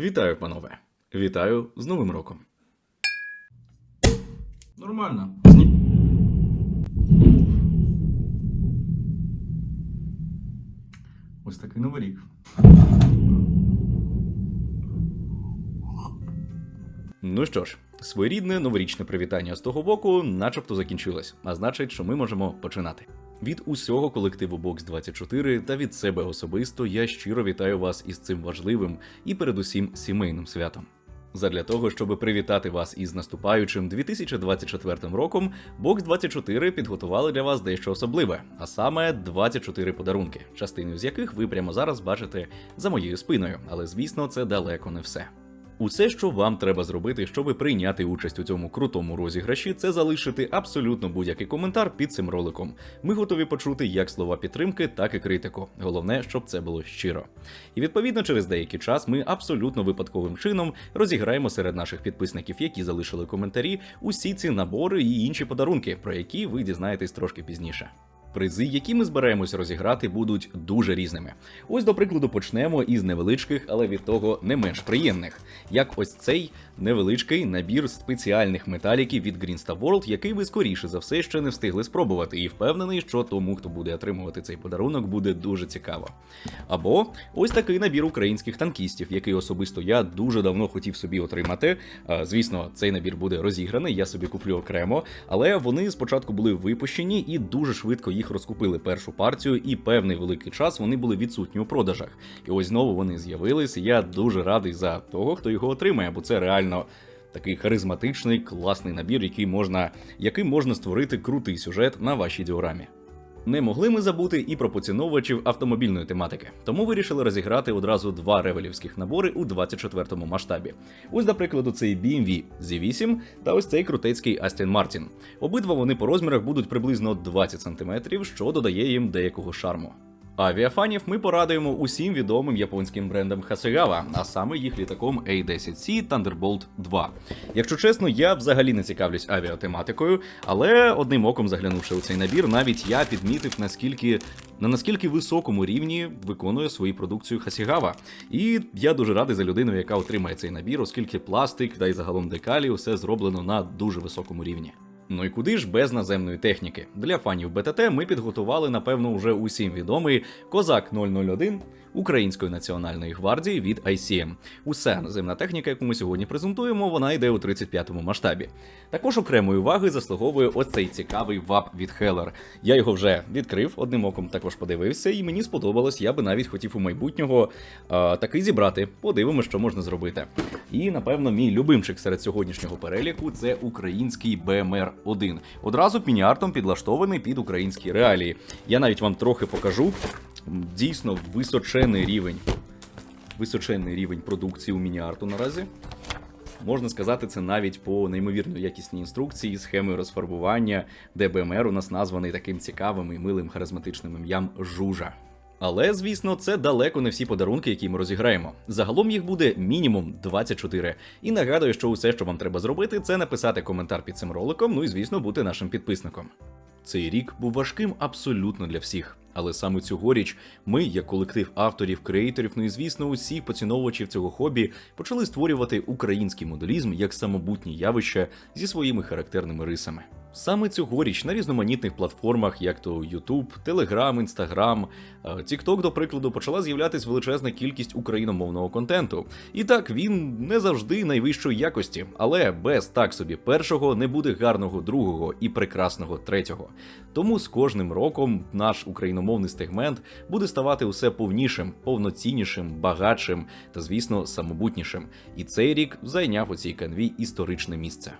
Вітаю, панове! Вітаю з Новим роком. Нормально. Ось такий новий рік. Ну що ж, своєрідне новорічне привітання з того боку, начебто закінчилось, а значить, що ми можемо починати. Від усього колективу Box 24 та від себе особисто я щиро вітаю вас із цим важливим і передусім сімейним святом. Задля того, щоб привітати вас із наступаючим 2024 роком, Box 24 підготували для вас дещо особливе, а саме 24 подарунки, частину з яких ви прямо зараз бачите за моєю спиною. Але звісно, це далеко не все. Усе, що вам треба зробити, щоб прийняти участь у цьому крутому розіграші, це залишити абсолютно будь-який коментар під цим роликом. Ми готові почути як слова підтримки, так і критику. Головне, щоб це було щиро. І відповідно через деякий час ми абсолютно випадковим чином розіграємо серед наших підписників, які залишили коментарі, усі ці набори і інші подарунки, про які ви дізнаєтесь трошки пізніше. Призи, які ми збираємось розіграти, будуть дуже різними. Ось, до прикладу, почнемо із невеличких, але від того не менш приємних, як ось цей невеличкий набір спеціальних металіків від Greensta World, який ви скоріше за все ще не встигли спробувати, і впевнений, що тому, хто буде отримувати цей подарунок, буде дуже цікаво. Або ось такий набір українських танкістів, який особисто я дуже давно хотів собі отримати. Звісно, цей набір буде розіграний, я собі куплю окремо, але вони спочатку були випущені і дуже швидко їх розкупили першу партію, і певний великий час вони були відсутні у продажах. І ось знову вони з'явились. Я дуже радий за того, хто його отримає, бо це реально. Такий харизматичний, класний набір, який можна, яким можна створити крутий сюжет на вашій діорамі. Не могли ми забути і про поціновувачів автомобільної тематики, тому вирішили розіграти одразу два ревелівських набори у 24-му масштабі. Ось, до прикладу, цей BMW Z8 та ось цей крутецький Aston Martin. Обидва вони по розмірах будуть приблизно 20 см, що додає їм деякого шарму. Авіафанів ми порадуємо усім відомим японським брендам Hasegawa, а саме їх літаком A10C Thunderbolt 2. Якщо чесно, я взагалі не цікавлюсь авіатематикою, але одним оком заглянувши у цей набір, навіть я підмітив наскільки на наскільки високому рівні виконує свою продукцію Hasegawa. І я дуже радий за людину, яка отримає цей набір, оскільки пластик та й загалом декалі все зроблено на дуже високому рівні. Ну і куди ж без наземної техніки? Для фанів БТТ ми підготували, напевно, уже усім відомий Козак 001 Української національної гвардії від ICM. Уся наземна техніка, яку ми сьогодні презентуємо, вона йде у 35-му масштабі. Також окремої уваги заслуговує оцей цікавий ВАП від Heller. Я його вже відкрив, одним оком також подивився, і мені сподобалось, я би навіть хотів у майбутнього а, такий зібрати. Подивимося, що можна зробити. І напевно, мій любимчик серед сьогоднішнього переліку це український БМР 1 Одразу міні-артом підлаштований під українські реалії. Я навіть вам трохи покажу. Дійсно височений рівень. Височенний рівень продукції у міні-арту наразі. Можна сказати, це навіть по неймовірно якісній інструкції, схемою розфарбування, де БМР у нас названий таким цікавим і милим харизматичним ім'ям Жужа. Але, звісно, це далеко не всі подарунки, які ми розіграємо. Загалом їх буде мінімум 24. І нагадую, що усе, що вам треба зробити, це написати коментар під цим роликом, ну і звісно, бути нашим підписником. Цей рік був важким абсолютно для всіх. Але саме цьогоріч ми, як колектив авторів, креаторів, ну і звісно, усі поціновувачів цього хобі, почали створювати український моделізм як самобутнє явище зі своїми характерними рисами. Саме цьогоріч на різноманітних платформах, як то YouTube, Telegram, Instagram, е, TikTok, до прикладу, почала з'являтись величезна кількість україномовного контенту. І так він не завжди найвищої якості, але без так собі першого не буде гарного другого і прекрасного третього. Тому з кожним роком наш україномовний сегмент буде ставати усе повнішим, повноціннішим, багатшим та, звісно, самобутнішим. І цей рік зайняв у цій канві історичне місце.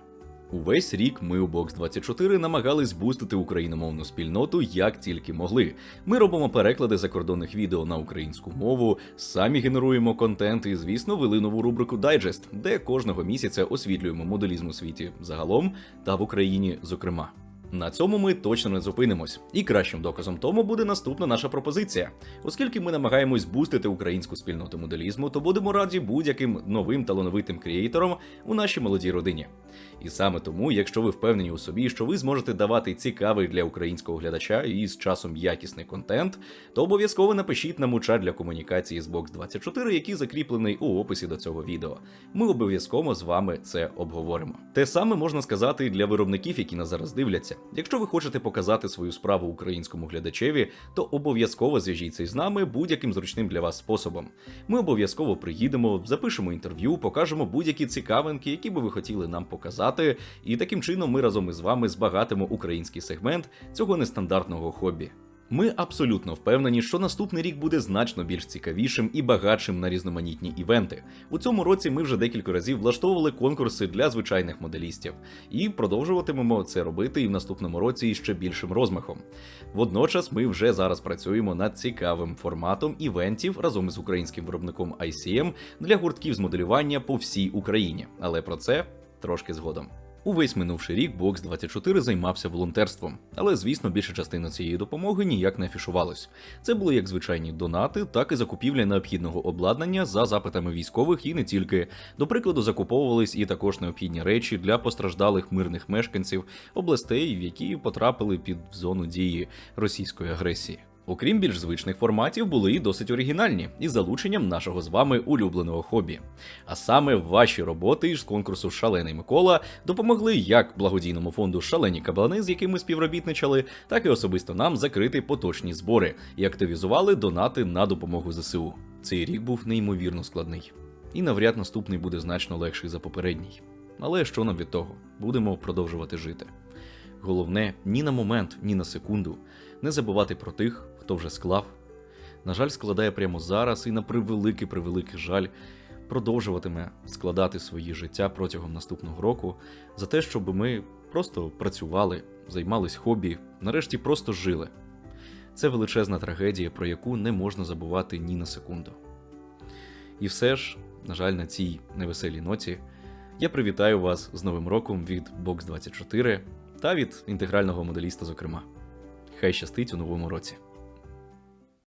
Увесь рік ми у Box 24 намагались бустити україномовну спільноту як тільки могли. Ми робимо переклади закордонних відео на українську мову, самі генеруємо контент і, звісно, вели нову рубрику Дайджест, де кожного місяця освітлюємо моделізм у світі загалом та в Україні, зокрема. На цьому ми точно не зупинимось, і кращим доказом тому буде наступна наша пропозиція. Оскільки ми намагаємось бустити українську спільноту моделізму, то будемо раді будь-яким новим талановитим креаторам у нашій молодій родині. І саме тому, якщо ви впевнені у собі, що ви зможете давати цікавий для українського глядача і з часом якісний контент, то обов'язково напишіть нам у чат для комунікації з Box24, який закріплений у описі до цього відео. Ми обов'язково з вами це обговоримо. Те саме можна сказати для виробників, які нас зараз дивляться. Якщо ви хочете показати свою справу українському глядачеві, то обов'язково зв'яжіться з нами будь-яким зручним для вас способом. Ми обов'язково приїдемо, запишемо інтерв'ю, покажемо будь-які цікавинки, які би ви хотіли нам показати, і таким чином ми разом із вами збагатимо український сегмент цього нестандартного хобі. Ми абсолютно впевнені, що наступний рік буде значно більш цікавішим і багатшим на різноманітні івенти. У цьому році ми вже декілька разів влаштовували конкурси для звичайних моделістів і продовжуватимемо це робити і в наступному році ще більшим розмахом. Водночас ми вже зараз працюємо над цікавим форматом івентів разом із українським виробником ICM для гуртків з моделювання по всій Україні. Але про це трошки згодом. Увесь минувший рік Box 24 займався волонтерством, але звісно, більша частина цієї допомоги ніяк не афішувалась. Це були як звичайні донати, так і закупівля необхідного обладнання за запитами військових і не тільки. До прикладу, закуповувались і також необхідні речі для постраждалих мирних мешканців областей, в які потрапили під зону дії російської агресії. Окрім більш звичних форматів, були і досить оригінальні із залученням нашого з вами улюбленого хобі. А саме ваші роботи з конкурсу Шалений Микола допомогли як благодійному фонду Шалені каблани, з яким ми співробітничали, так і особисто нам закрити поточні збори і активізували донати на допомогу ЗСУ. Цей рік був неймовірно складний, і навряд наступний буде значно легший за попередній. Але що нам від того? Будемо продовжувати жити. Головне, ні на момент, ні на секунду не забувати про тих, хто вже склав. На жаль, складає прямо зараз і на превеликий превеликий жаль продовжуватиме складати свої життя протягом наступного року за те, щоб ми просто працювали, займались хобі, нарешті просто жили. Це величезна трагедія, про яку не можна забувати ні на секунду. І все ж, на жаль, на цій невеселій ноті я привітаю вас з Новим роком від Box24 та від інтегрального моделіста, зокрема. Хай щастить у новому році.